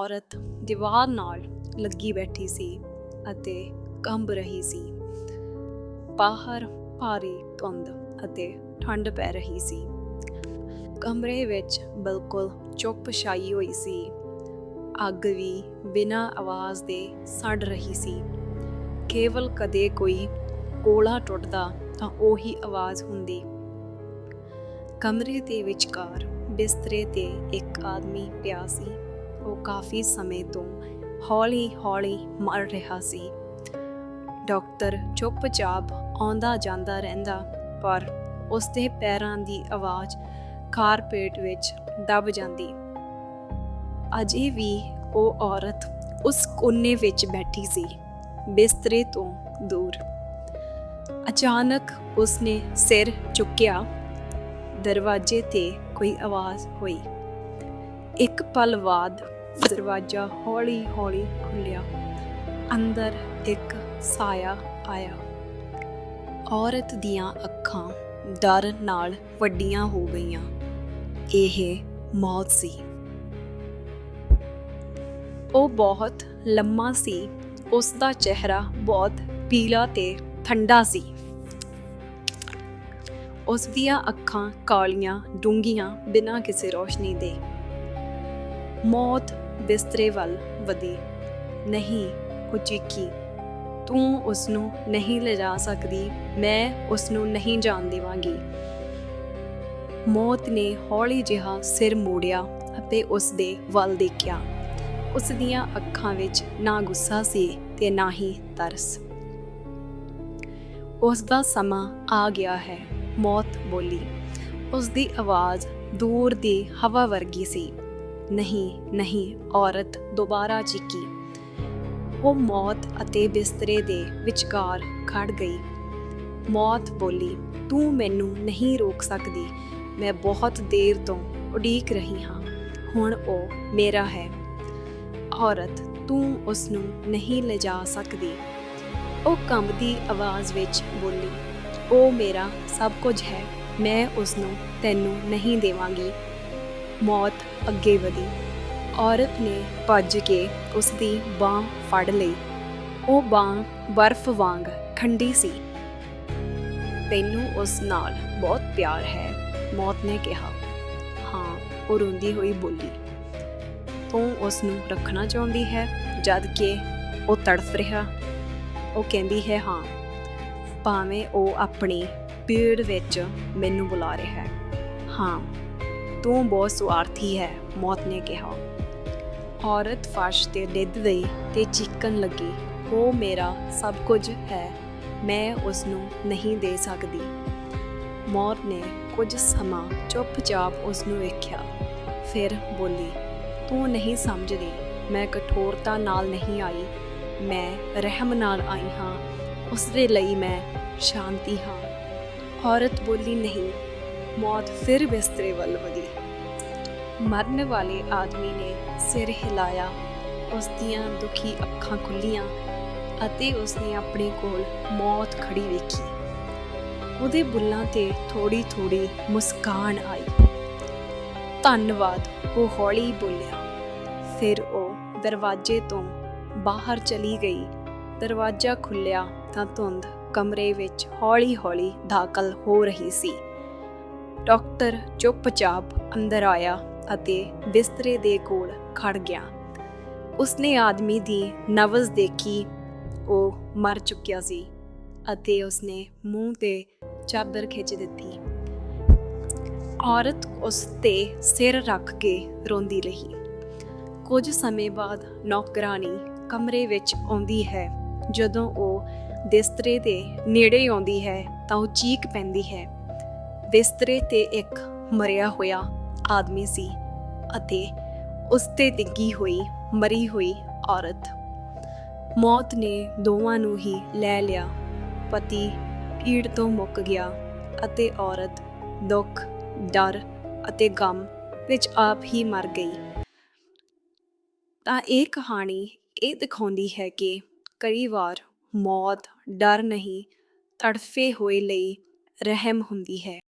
ਔਰਤ ਦੀਵਾਰ ਨਾਲ ਲੱਗੀ ਬੈਠੀ ਸੀ ਅਤੇ ਕੰਬ ਰਹੀ ਸੀ। ਬਾਹਰ ਭਾਰੀ ਧੁੰਦ ਅਤੇ ਠੰਡ ਪੈ ਰਹੀ ਸੀ। ਕਮਰੇ ਵਿੱਚ ਬਿਲਕੁਲ ਚੁੱਪ ਛਾਈ ਹੋਈ ਸੀ। ਅੱਗ ਵੀ ਬਿਨਾਂ ਆਵਾਜ਼ ਦੇ ਸੜ ਰਹੀ ਸੀ। ਕੇਵਲ ਕਦੇ ਕੋਈ ਕੋਲਾ ਟੁੱਟਦਾ ਤਾਂ ਉਹੀ ਆਵਾਜ਼ ਹੁੰਦੀ। ਕਮਰੇ ਦੇ ਵਿਚਕਾਰ ਬਿਸਤਰੇ ਤੇ ਇੱਕ ਆਦਮੀ ਪਿਆ ਸੀ। ਉਹ ਕਾਫੀ ਸਮੇਂ ਤੋਂ ਹੌਲੀ-ਹੌਲੀ ਮਰ ਰਿਹਾ ਸੀ। ਡਾਕਟਰ ਚੁੱਪਚਾਪ ਆਉਂਦਾ ਜਾਂਦਾ ਰਹਿੰਦਾ, ਪਰ ਉਸ ਦੇ ਪੈਰਾਂ ਦੀ ਆਵਾਜ਼ ਕਾਰਪੇਟ ਵਿੱਚ ਦਬ ਜਾਂਦੀ। ਅਜੇ ਵੀ ਉਹ ਔਰਤ ਉਸ ਕੋਨੇ ਵਿੱਚ ਬੈਠੀ ਸੀ, ਬਿਸਤਰੇ ਤੋਂ ਦੂਰ। ਅਚਾਨਕ ਉਸਨੇ ਸਿਰ ਚੁੱਕਿਆ। ਦਰਵਾਜ਼ੇ ਤੇ ਕੋਈ ਆਵਾਜ਼ ਹੋਈ। ਇੱਕ ਪਲ ਬਾਅਦ ਦਰਵਾਜ਼ਾ ਹੌਲੀ-ਹੌਲੀ ਖੁੱਲਿਆ ਅੰਦਰ ਇੱਕ ਸਾਇਆ ਆਇਆ। ਔਰਤ ਦੀਆਂ ਅੱਖਾਂ ਡਰ ਨਾਲ ਵੱਡੀਆਂ ਹੋ ਗਈਆਂ। ਇਹ ਮੌਤ ਸੀ। ਉਹ ਬਹੁਤ ਲੰਮਾ ਸੀ। ਉਸ ਦਾ ਚਿਹਰਾ ਬਹੁਤ ਪੀਲਾ ਤੇ ਠੰਡਾ ਸੀ। ਉਸ ਦੀਆਂ ਅੱਖਾਂ ਕਾਲੀਆਂ ਡੂੰਘੀਆਂ ਬਿਨਾਂ ਕਿਸੇ ਰੋਸ਼ਨੀ ਦੇ। ਮੌਤ ਬਿਸਤਰੇ ਵੱਲ ਵਧੀ। ਨਹੀਂ, ਕੁਚੀਕੀ, ਤੂੰ ਉਸ ਨੂੰ ਨਹੀਂ ਲਿਜਾ ਸਕਦੀ, ਮੈਂ ਉਸ ਨੂੰ ਨਹੀਂ ਜਾਣ ਦੇਵਾਂਗੀ। ਮੌਤ ਨੇ ਹੌਲੀ ਜਿਹਾ ਸਿਰ ਮੋੜਿਆ ਅਤੇ ਉਸ ਦੇ ਵੱਲ ਦੇਖਿਆ। ਉਸ ਦੀਆਂ ਅੱਖਾਂ ਵਿੱਚ ਨਾ ਗੁੱਸਾ ਸੀ ਤੇ ਨਾ ਹੀ ਤਰਸ। ਉਸ ਦਾ ਸਮਾਂ ਆ ਗਿਆ ਹੈ, ਮੌਤ ਬੋਲੀ। ਉਸ ਦੀ ਆਵਾਜ਼ ਦੂਰ ਦੀ ਹਵਾ ਵਰਗੀ ਸੀ। ਨਹੀਂ ਨਹੀਂ, ਔਰਤ ਦੁਬਾਰਾ ਚੀਕੀ। ਉਹ ਮੌਤ ਅਤੇ ਬਿਸਤਰੇ ਦੇ ਵਿਚਕਾਰ ਖੜ ਗਈ। ਮੌਤ ਬੋਲੀ, ਤੂੰ ਮੈਨੂੰ ਨਹੀਂ ਰੋਕ ਸਕਦੀ। ਮੈਂ ਬਹੁਤ ਦੇਰ ਤੋਂ ਉਡੀਕ ਰਹੀ ਹਾਂ। ਹੁਣ ਉਹ ਮੇਰਾ ਹੈ। ਔਰਤ, ਤੂੰ ਉਸ ਨੂੰ ਨਹੀਂ ਲਿਜਾ ਸਕਦੀ। ਉਹ ਕੰਬਦੀ ਆਵਾਜ਼ ਵਿੱਚ ਬੋਲੀ, ਉਹ ਮੇਰਾ ਸਭ ਕੁਝ ਹੈ। ਮੈਂ ਉਸ ਨੂੰ ਤੈਨੂੰ ਨਹੀਂ ਦੇਵਾਂਗੀ। ਮੌਤ ਅੱਗੇ ਵਧੀ। ਔਰਤ ਨੇ ਭੱਜ ਕੇ ਉਸ ਦੀ ਬਾਹ ਫੜ ਲਈ। ਉਹ ਬਾਹ ਬਰਫ਼ ਵਾਂਗ ਖੰਡੀ ਸੀ। ਤੈਨੂੰ ਉਸ ਨਾਲ ਬਹੁਤ ਪਿਆਰ ਹੈ, ਮੌਤ ਨੇ ਕਿਹਾ। ਹਾਂ, ਉਹ ਰੋਂਦੀ ਹੋਈ ਬੋਲੀ। ਤੂੰ ਉਸ ਨੂੰ ਰੱਖਣਾ ਚਾਹੁੰਦੀ ਹੈ, ਜਦ ਕਿ ਉਹ ਤੜਫ ਰਿਹਾ। ਉਹ ਕਹਿੰਦੀ ਹੈ, ਹਾਂ, ਭਾਵੇਂ ਉਹ ਆਪਣੀ ਪੀੜ ਵਿੱਚ ਮੈਨੂੰ ਬੁਲਾ ਰਿਹਾ ਹੈ। ਹਾਂ ਤੂੰ ਬਹੁਤ ਸਵਾਰਥੀ ਹੈ, ਮੌਤ ਨੇ ਕਿਹਾ। ਔਰਤ ਫਰਸ਼ ਤੇ ਡਿੱਗ ਗਈ ਤੇ ਚੀਕਣ ਲੱਗੀ। ਉਹ ਮੇਰਾ, ਸਭ ਕੁਝ ਹੈ, ਮੈਂ ਉਸ ਨੂੰ ਨਹੀਂ ਦੇ ਸਕਦੀ। ਮੌਤ ਨੇ ਕੁਝ ਸਮਾਂ ਚੁੱਪਚਾਪ ਉਸ ਨੂੰ ਵੇਖਿਆ। ਫਿਰ ਬੋਲੀ, ਤੂੰ ਨਹੀਂ ਸਮਝਦੀ, ਮੈਂ ਕਠੋਰਤਾ ਨਾਲ ਨਹੀਂ ਆਈ। ਮੈਂ ਰਹਿਮ ਨਾਲ ਆਈ ਹਾਂ ਉਸ ਦੇ ਲਈ ਮੈਂ ਸ਼ਾਂਤੀ ਹਾਂ। ਔਰਤ ਬੋਲੀ, ਨਹੀਂ ਮੌਤ ਫਿਰ ਬਿਸਤਰੇ ਵੱਲ ਵਧੀ। ਮਰਨ ਵਾਲੇ ਆਦਮੀ ਨੇ ਸਿਰ ਹਿਲਾਇਆ ਉਸ ਦੀਆਂ ਦੁਖੀ ਅੱਖਾਂ ਖੁੱਲੀਆਂ ਅਤੇ ਉਸਨੇ ਆਪਣੇ ਕੋਲ ਮੌਤ ਖੜੀ ਵੇਖੀ। ਉਹਦੇ ਬੁੱਲਾਂ ਤੇ ਥੋੜੀ ਥੋੜੀ ਮੁਸਕਾਨ ਆਈ। ਧੰਨਵਾਦ, ਉਹ ਹੌਲੀ ਬੋਲਿਆ। ਫਿਰ ਉਹ ਦਰਵਾਜ਼ੇ ਤੋਂ ਬਾਹਰ ਚਲੀ ਗਈ। ਦਰਵਾਜ਼ਾ ਖੁੱਲਿਆ ਤਾਂ ਧੁੰਦ ਕਮਰੇ ਵਿੱਚ ਹੌਲੀ-ਹੌਲੀ ਦਾਖਲ ਹੋ ਰਹੀ ਸੀ। ਡਾਕਟਰ ਚੁੱਪਚਾਪ ਅੰਦਰ ਆਇਆ ਅਤੇ ਬਿਸਤਰੇ ਦੇ ਕੋਲ ਖੜ ਗਿਆ। ਉਸਨੇ ਆਦਮੀ ਦੀ ਨਵਜ਼ ਦੇਖੀ, ਉਹ ਮਰ ਚੁੱਕਿਆ ਸੀ ਅਤੇ ਉਸਨੇ ਮੂੰਹ ਤੇ ਚਾਦਰ ਖਿੱਚ ਦਿੱਤੀ। ਔਰਤ ਉਸ ਤੇ ਸਿਰ ਰੱਖ ਕੇ ਰੋਂਦੀ ਰਹੀ। ਕੁਝ ਸਮੇਂ ਬਾਅਦ ਨੌਕਰਾਨੀ ਕਮਰੇ ਵਿੱਚ ਆਉਂਦੀ ਹੈ। ਜਦੋਂ ਉਹ ਬਿਸਤਰੇ ਦੇ ਨੇੜੇ ਆਉਂਦੀ ਹੈ ਤਾਂ ਉਹ ਚੀਕ ਪੈਂਦੀ ਹੈ। ਬਿਸਤਰੇ ਤੇ ਇੱਕ ਮਰਿਆ ਹੋਇਆ ਆਦਮੀ ਸੀ ਅਤੇ ਉਸ ਤੇ ਡਿੱਗੀ ਹੋਈ, ਮਰੀ ਹੋਈ ਔਰਤ। ਮੌਤ ਨੇ ਦੋਵਾਂ ਨੂੰ ਹੀ ਲੈ ਲਿਆ। ਪਤੀ ਭੀੜ ਤੋਂ ਮੁੱਕ ਗਿਆ ਅਤੇ ਔਰਤ ਦੁੱਖ, ਡਰ ਅਤੇ ਗਮ ਵਿੱਚ ਆਪ ਹੀ ਮਰ ਗਈ। ਤਾਂ ਇਹ ਕਹਾਣੀ ਇਹ ਦਿਖਾਉਂਦੀ ਹੈ ਕਿ ਕਈ ਵਾਰ ਮੌਤ, ਡਰ ਨਹੀਂ, ਤੜਫੇ ਹੋਏ ਲਈ ਰਹਿਮ ਹੁੰਦੀ ਹੈ।